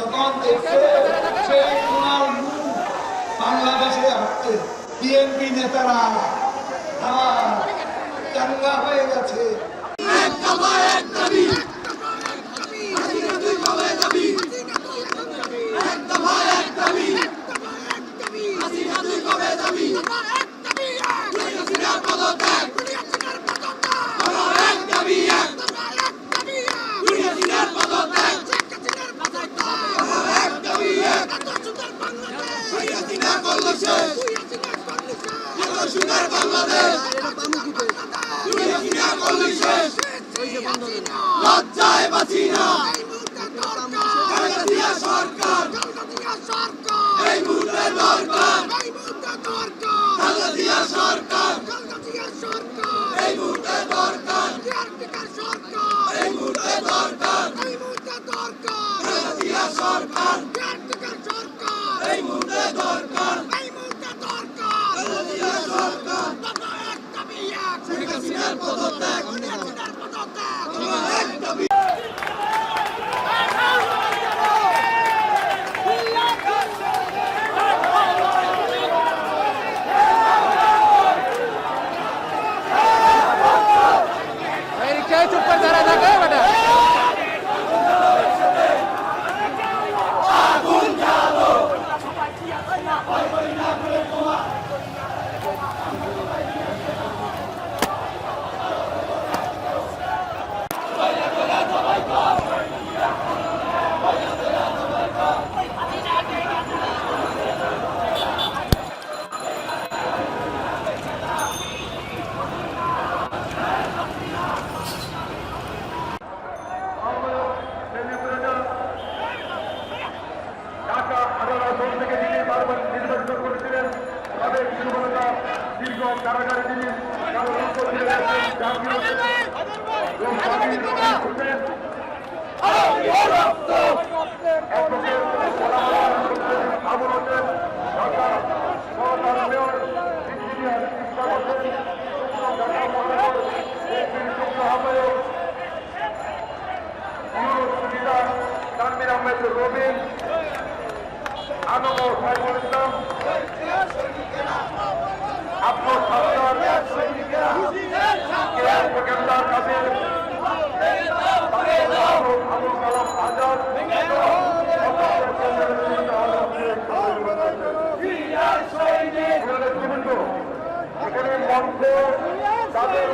যখন দেখছে সেই ওনার মুখ বাংলাদেশে হচ্ছে বিএনপি নেতারা হয়ে গেছে। লজ্জায় বাঁচি না। সরকার এই মুহূর্তে দরকার খালেদা সরকার শেখ মহানগর এসপির যুগ্ম আহ্বায়ক ইউরোপ সুবিধা তানবির আহমেদ রবিন আনন্দ সাইফুল ইসলাম আব্দুল সত্তর সেকেন্দার কাদের আবুল কালাম আজাদ এখানে মঞ্চ তাদের